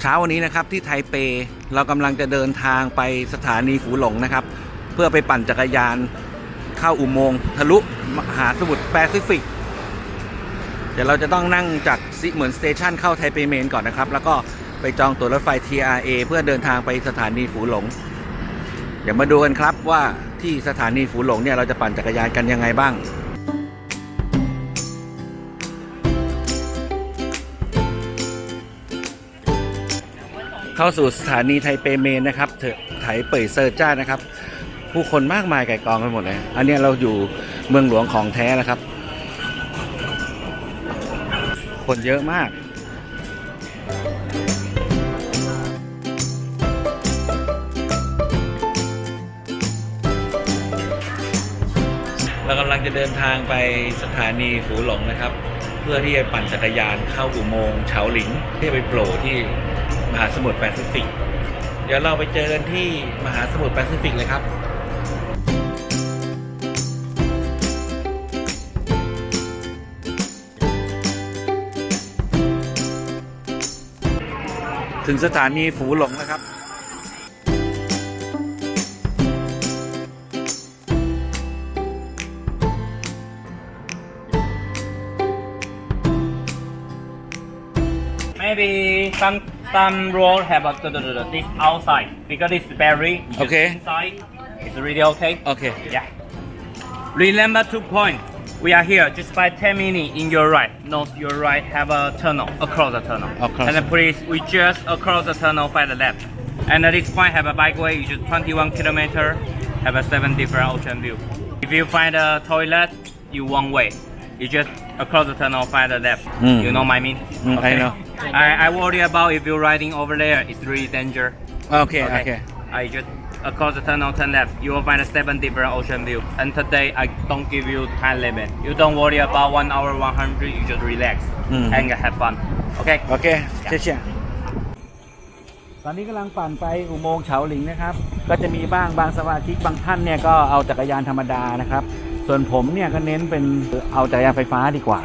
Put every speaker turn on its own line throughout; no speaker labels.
เช้าวันนี้นะครับที่ไทเป เรากำลังจะเดินทางไปสถานีฝูหลงนะครับ เพื่อไปปั่นจักรยานเข้าอุโมงค์ทะลุมหาสมุทรแปซิฟิก เดี๋ยวเราจะต้องนั่งจากซิเหมือนสเตชันเข้าไทเปเมนก่อนนะครับ แล้วก็ไปจองตั๋วรถไฟ TRA เพื่อเดินทางไปสถานีฝูหลง เดี๋ยวมาดูกันครับว่าที่สถานีฝูหลงเนี่ยเราจะปั่นจักรยานกันยังไงบ้าง เข้าสู่สถานีไทเปเมนนะครับถอะไถเป่ยเซอร์จ้านะครับ ผู้คนมากมายไก่กองไปหมดเลยอันนี้เราอยู่เมืองหลวงของแท้นะครับ คนเยอะมากเรากำลังจะเดินทางไปสถานีฝูหลงนะครับ เพื่อที่จะปั่นจักรยานเข้าอุโมงค์เฉาหลิงที่ไปโผล่ที่ มหาสมุทรแปซิฟิก เดี๋ยวเราไปเจอกันที่มหาสมุทรแปซิฟิกเลยครับถึงสถานีฝูหลงแล้วครับ
Maybe some some road have a this outside because it's berry.
Okay.
Inside, it's really okay.
Okay.
Yeah. Remember two points. We are here just by 10 minutes in your right. North, your right have a tunnel, across the tunnel.
Across.
And then please, we just across the tunnel by the left. And at this point have a bikeway, which is 21 kilometer, have a seven different ocean view. If you find a toilet, you one way You just across the tunnel find the left.
Mm.
You know my mean?
Mm, I know.
I, I worry about if you're riding over there, it's really danger.
โอเค โอเค
I just across the tunnel turn left. You will find a seven different ocean view. And today I don't give you time limit. You don't worry about one hour, 100. You just relax
Mm.
and have fun. Okay.
โอเคเชี่ยเชี่ยตอนนี้กำลังปั่นไปอุโมงค์เฉาหลิงนะครับ ก็จะมีบ้างบางสมาชิกบางท่านเนี่ยก็เอาจักรยานธรรมดานะครับ ส่วนผมเนี่ยก็เน้นเป็นเอาจักรยานไฟฟ้าดีกว่า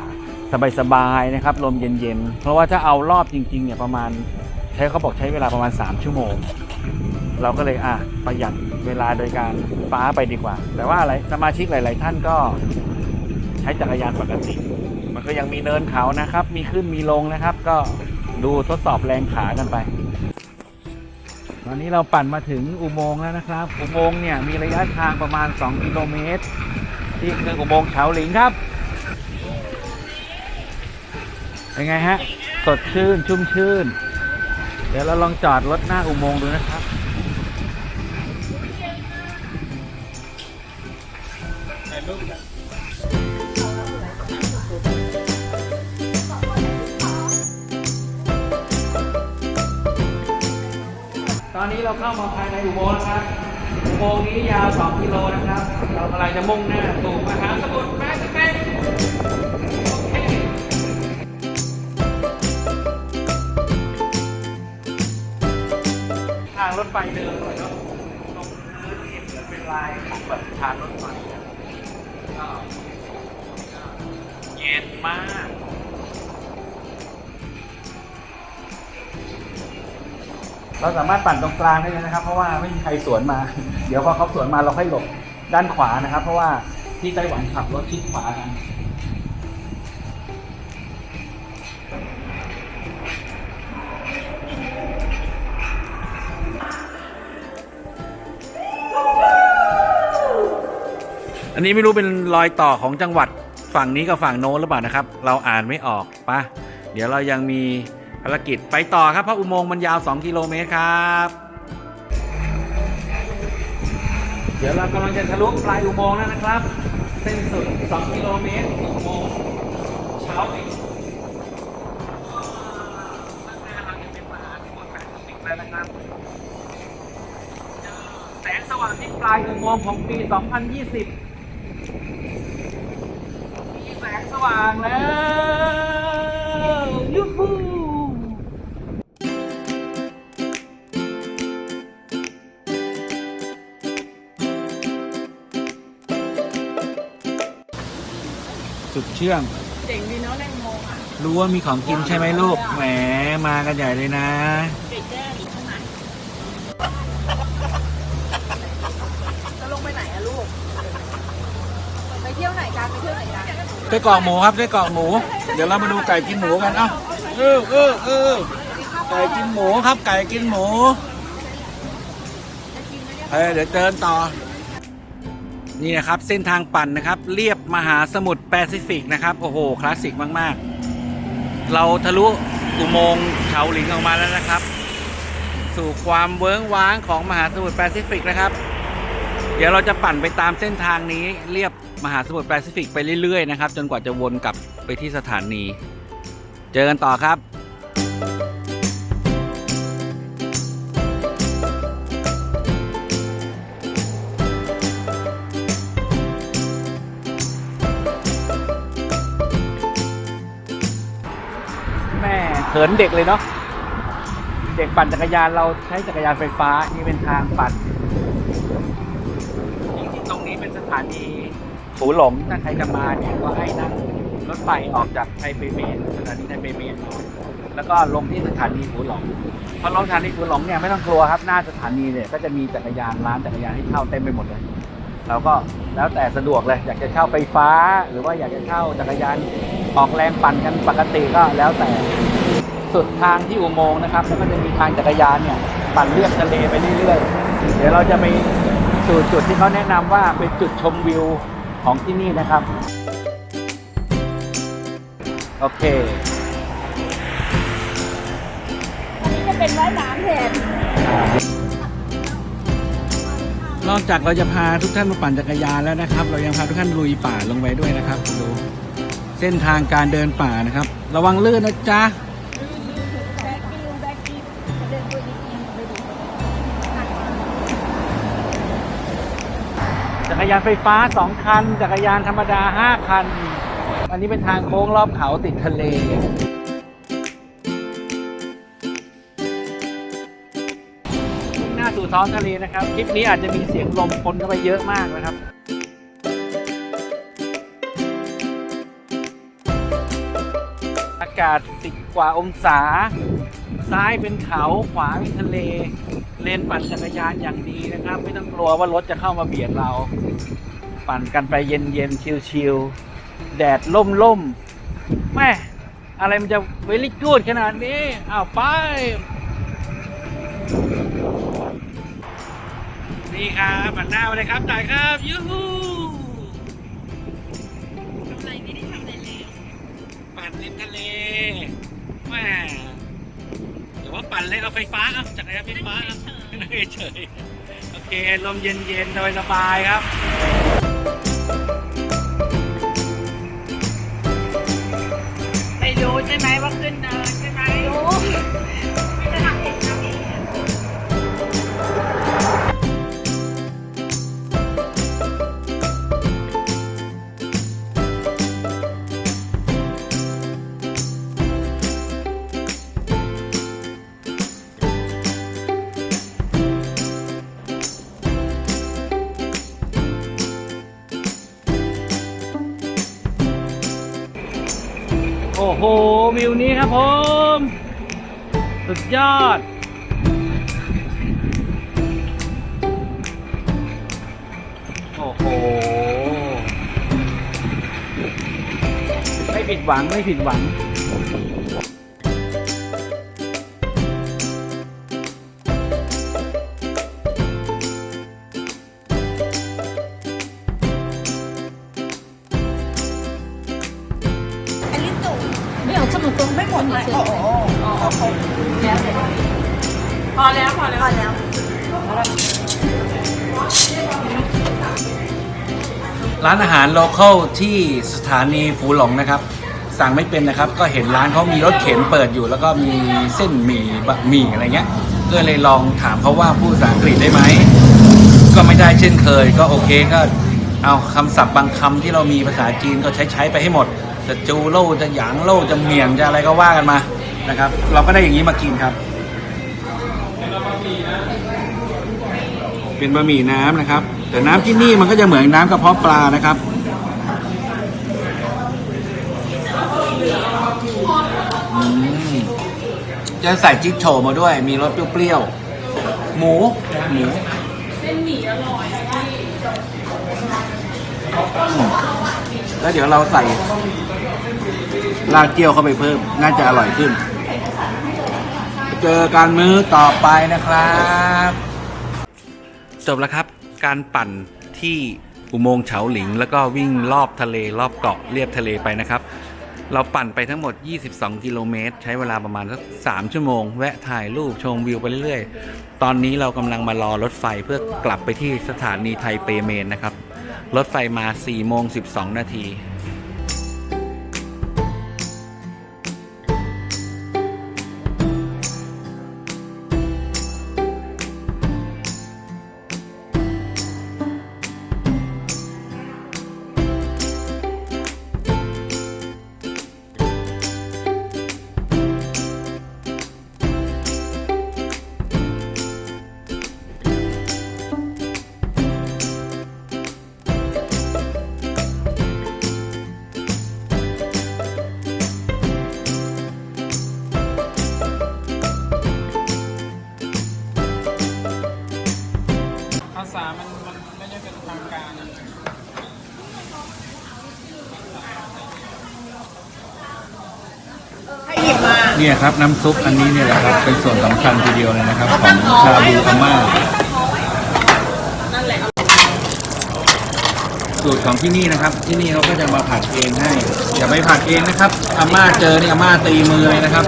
สบายๆนะครับลมเย็นๆ เพราะว่าถ้าเอารอบจริงๆเนี่ยประมาณใช้เขาบอกใช้เวลาประมาณ 3 ชั่วโมง เราก็เลยอะประหยัดเวลาโดยการฟ้าไปดีกว่า แต่ว่าอะไรสมาชิกหลาย ๆ ท่านก็ใช้จักรยานปกติ มันก็ยังมีเนินเขานะครับ มีขึ้นมีลงนะครับ ก็ดูทดสอบแรงขากันไปตอนนี้เราปั่นมาถึงอุโมงค์แล้วนะครับ อุโมงค์เนี่ยมีระยะทางประมาณ 2 กิโลเมตร ที่คืออุโมงค์เฉาหลิงครับเป็นไงฮะ สดชื่นชุ่มชื่น เดี๋ยวเราลองจอดรถหน้าอุโมงค์ดูนะครับ ตอนนี้เราเข้ามาภายในอุโมงค์แล้วครับ โมงนี้ยาว 2 กิโลนะครับ เรากำลังจะมุ่งหน้าสู่มหาสมุทรแปซิฟิกโอเคทางรถไฟเดินหน่อยเนาะตรงพื้นเห็นเหมือนเป็นลายของแบบทางรถไฟเย็นมาก เราสามารถปั่นตรงกลางได้เลยนะครับ เพราะว่าไม่มีใครสวนมา เดี๋ยวพอเขาสวนมาเราค่อยหลบด้านขวานะครับ เพราะว่าที่ไต้หวันขับรถชิดขวากันอันนี้ไม่รู้เป็นรอยต่อของจังหวัดฝั่งนี้กับฝั่งโน้นหรือเปล่านะครับ เราอ่านไม่ออกปะเดี๋ยวเรายังมี ภารกิจไปต่อครับเพราะอุโมงค์มันยาว 2 กิโลเมตรครับ เดี๋ยวเรากำลังจะทะลุปลายอุโมงค์แล้วนะครับ เส้นสุด 2 กิโลเมตรอุโมงค์เช้าอีกแสงสว่างที่ปลายอุโมงค์ของปี 2020 มีแสงสว่างแล้ว ชื่อง
เจ๋งดีเนาะแตงโมอะ
รู้ว่ามีของกินใช่ไหมลูก แหมมากันใหญ่เลยนะได็ก
แก้อีกลงไปไหนอะลูก ไปเที่ยว
ไห
นกันไปเที่ยวไหนกัน
ไส้กรอกหมูครับได้กรอกหมู เดี๋ยวเรามาดูไก่กินหมูกัน เอ้าเออเออเออไก่กินหมูครับ ไก่กินหมูเฮ้ยเดี๋ยวเดินต่อ นี่นะครับเส้นทางปั่นนะครับเรียบมหาสมุทรแปซิฟิกนะครับ โอ้โห คลาสสิกมาก ๆ เราทะลุอุโมงค์เขาหลิงออกมาแล้วนะครับ สู่ความเวิ้งว้างของมหาสมุทรแปซิฟิกนะครับ เดี๋ยวเราจะปั่นไปตามเส้นทางนี้เรียบมหาสมุทรแปซิฟิกไปเรื่อย ๆ นะครับ จนกว่าจะวนกลับไปที่สถานี เจอกันต่อครับ แม่เขินเด็กเลยเนาะเด็กปั่นจักรยานเราใช้จักรยานไฟฟ้านี่เป็นทางปั่นจริงๆตรงนี้เป็นสถานีฝูหลงถ้าใครจะมาเนี่ยก็ให้นั่งรถไฟออกจากไทเปเมนสถานีไทเปเมนแล้วก็ลงที่สถานีฝูหลงพอลงสถานีฝูหลงเนี่ยไม่ต้องกลัวครับหน้าสถานีเนี่ยก็จะมีจักรยานร้านจักรยานให้เช่าเต็มไปหมดเลยเราก็แล้วแต่สะดวกเลย อยากจะเช่าไฟฟ้า หรือว่าอยากจะเช่าจักรยาน ออกแรงปั่นกันปกติก็แล้วแต่สุดทางที่อุโมงค์นะครับแล้วก็จะมีทางจักรยานเนี่ยปั่นเลียบทะเลไปเรื่อยๆ เดี๋ยวเราจะไปสู่จุดที่เขาแนะนำว่าเป็นจุดชมวิวของที่นี่นะครับ โอเค
อันนี้จะเป็นว่ายน้ำแทน
นอกจากเราจะพาทุกท่านมาปั่นจักรยานแล้วนะครับ เรายังพาทุกท่านลุยป่าลงไปด้วยนะครับดู เส้นทางการเดินป่านะครับ ระวังลื่นนะจ๊ะจักรยานไฟฟ้า 2 คัน จักรยานธรรมดา 5 คัน อันนี้เป็นทางโค้งรอบเขาติดทะเลมุ่งหน้าสู่ท้องทะเลนะครับ คลิปนี้อาจจะมีเสียงลมปนเข้าไปเยอะมากนะครับากาศติดกว่าองศา ซ้ายเป็นเขาขวาเป็นทะเล เลนปั่นจักรยานอย่างดีนะครับ ไม่ต้องกลัวว่ารถจะเข้ามาเบียดเรา ปั่นกันไปเย็นๆชิลๆแดดล่มๆแม่อะไรมันจะเวลิกูดขนาดนี้อ้าวไป นี่ครับปั่นหน้ามาเลยครับจ่ายครับ ยูฮู ปั่นริมทะเลแม่เดี๋ยวว่าปั่นเลยเอาไฟฟ้าครับจักรยานไฟฟ้าครับนั่งเฉยๆโอเคลมเย็นๆสบายๆครับ
ไปรู้ใช่ไหมว่าขึ้นเนินใช่ไหมรู้
โอ้โห วิวนี้ครับผม สุดยอด โอ้โห ไม่ผิดหวัง ไม่ผิดหวัง
อ๋อเขาแล้วพอแล้วพอแล้วพอแล้ว
ร้านอาหารโลเคอลที่สถานีฟูหลงนะครับ สั่งไม่เป็นนะครับ ก็เห็นร้านเขามีรถเข็นเปิดอยู่ แล้วก็มีเส้นหมี่บะหมี่อะไรเงี้ย ก็เลยลองถามเขาว่าพูดภาษาอังกฤษได้ไหม ก็ไม่ได้เช่นเคย ก็โอเคก็เอาคำศัพท์บางคำที่เรามีภาษาจีนก็ใช้ใช้ไปให้หมด จะจูโล่จะหยางโล่จะเหมียนจะอะไรก็ว่ากันมา นะครับ เราก็ได้อย่างนี้มากินครับ เป็นบะหมี่น้ำนะครับ แต่น้ำที่นี่มันก็จะเหมือนน้ำกระเพาะปลานะครับอืมจะใส่จิ๊กโฉมาด้วย มีรสเปรี้ยวๆหมูหมูเส้นหมี่อร่อยแล้วเดี๋ยวเราใส่รากเกี๊ยวเข้าไปเพิ่ม น่าจะอร่อยขึ้น เจอกันมื้อต่อไปนะครับจบแล้วครับ การปั่นที่อุโมงค์เฉาหลิง แล้วก็วิ่งรอบทะเลรอบเกาะเรียบทะเลไปนะครับ เราปั่นไปทั้งหมด 22 กิโลเมตร ใช้เวลาประมาณสัก 3 ชั่วโมง แวะถ่ายรูปชมวิวไปเรื่อยๆ ตอนนี้เรากำลังมารอรถไฟเพื่อกลับไปที่สถานีไทเปเมนนะครับ รถไฟมา 4 โมง 12 นาที
เนี่
ยครับน้ำซุปอันนี้เนี่ยแหละครับเป็นส่วนสำคัญทีเดียวเลยนะครับ ของชาบูอาม่าสูตรของที่นี่นะครับ ที่นี่เขาก็จะมาผัดเองให้อย่าไปผัดเองนะครับอาม่าเจอเนี่ยอาม่าตีมือเลยนะครับ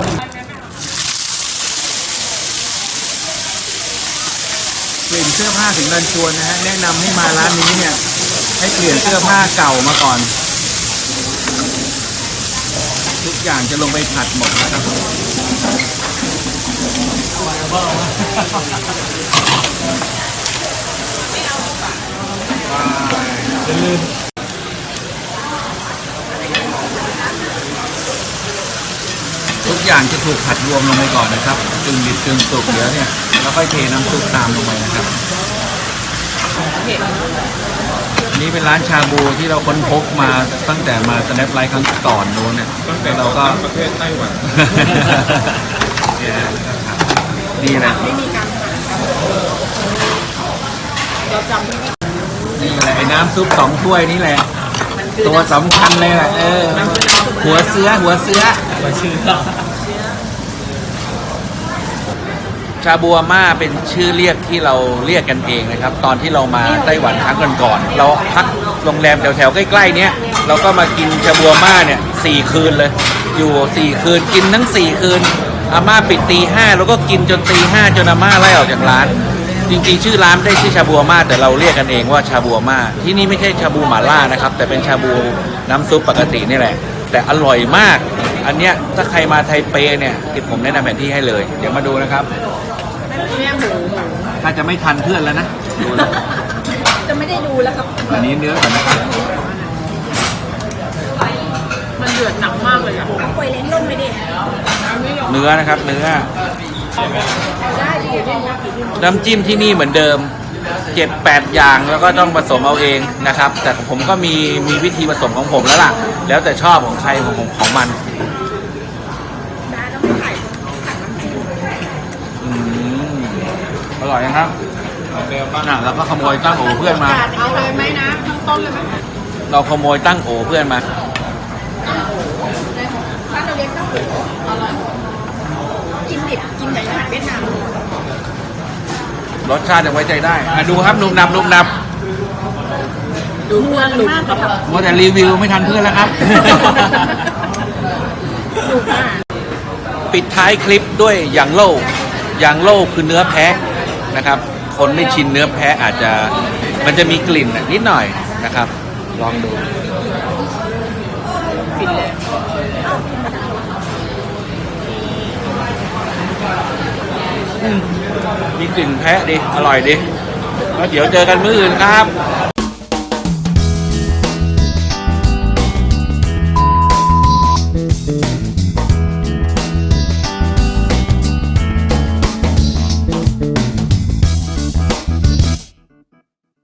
เปลี่ยนเสื้อผ้าถึงรันชวนนะฮะแนะนำให้มาร้านนี้เนี่ยให้เปลี่ยนเสื้อผ้าเก่ามาก่อน ทุก อย่างจะลงไปผัดหมดนะครับทุกอย่างจะถูกผัดรวมลงไปก่อนนะครับจึงดิบจึงสุกเดี๋ยวเนี่ยแล้วค่อยเทน้ำซุปตามลงไปนะครับ นี่เป็นร้านชาบูที่เราค้นพบมาตั้งแต่มาสแนปไลท์ครั้งก่อนนู้นเนี่ยแล้วเราก็
ประเทศไต้หวัน
เนี่ยฮะนี่แหละ
ไม่มีการผ่านเราจำที่นี่
นี่แหละไอ้น้ำซุปสองถ้วยนี่แหละ ตัวสำคัญเลยแหละเออหัวเสือหัวเสือ
ชื่อ
ชาบัวม่าเป็นชื่อเรียกที่เราเรียกกันเองนะครับ ตอนที่เรามาไต้หวันครั้งก่อนๆเราพักโรงแรมแถวๆใกล้ๆเนี้ยเราก็มากินชาบัวม่าเนี่ยสี่คืนเลย อยู่สี่คืนกินทั้งสี่คืนอาม่าปิดตีห้าแล้วก็กินจนตีห้าจนอาม่าไล่ออกจากร้าน จริงๆ ชื่อร้านไม่ได้ชื่อชาบัวม่าแต่เราเรียกกันเองว่าชาบัวม่าที่นี่ไม่ใช่ชาบูหม่าล่านะครับ แต่เป็นชาบูน้ำซุปปกตินี่แหละ แต่อร่อยมาก อันเนี้ยถ้าใครมาไทเปเนี่ยที่ผมแนะนำแผนที่ให้เลย เดี๋ยวมาดูนะครับ
แม่หมูหมู
ถ้าจะไม่ทันเพื่อนแล้วนะดูแล้ว
จะไม่ได้ดูแล้วครับ
อันนี้เนื้อก่อนนะครับ
มันเดือดหนักมากเลยอะปล่อยเล้งลงไปดิ
เนื้อนะครับเนื้อ
ได้ดีได้ดี
น้ำจิ้มที่นี่เหมือนเดิมเจ็ดแปดอย่างแล้วก็ต้องผสมเอาเองนะครับ แต่ผมก็มีมีวิธีผสมของผมแล้วล่ะ แล้วแต่ชอบของใครของของของมัน
ได้ต้องไปถ่าย
อืมอ ร่อยนะครับน่ะแล้วก็ขโมยตั้งโอเพื่อนมา
เอาเลยไหมนะทั้งต้นเลยไหม
เราขโมยตั้งโอเพื่อนมา
ถ้าเราเลี้ยงข้าวหมูอร่อยกินดิบกินแต่อาหารเวียดนาม
รสชาติยังไว้ใจได้อะดูครับนุ่มนำนุ่มน
ดูเมืองมากครับำ
มัวแต่รีวิวไม่ทันเพื่อนแล้วครับ
ดูค่ะ
ปิดท้ายคลิปด้วยยางโล่ยางโล่คือเนื้อแพะ นะครับ คนไม่ชินเนื้อแพะอาจจะมันจะมีกลิ่นนิดหน่อยนะครับ ลองดูมมีกลิ่นแพะดิ อร่อยดิแล้วเดี๋ยวเจอกันมื้ออื่นครับ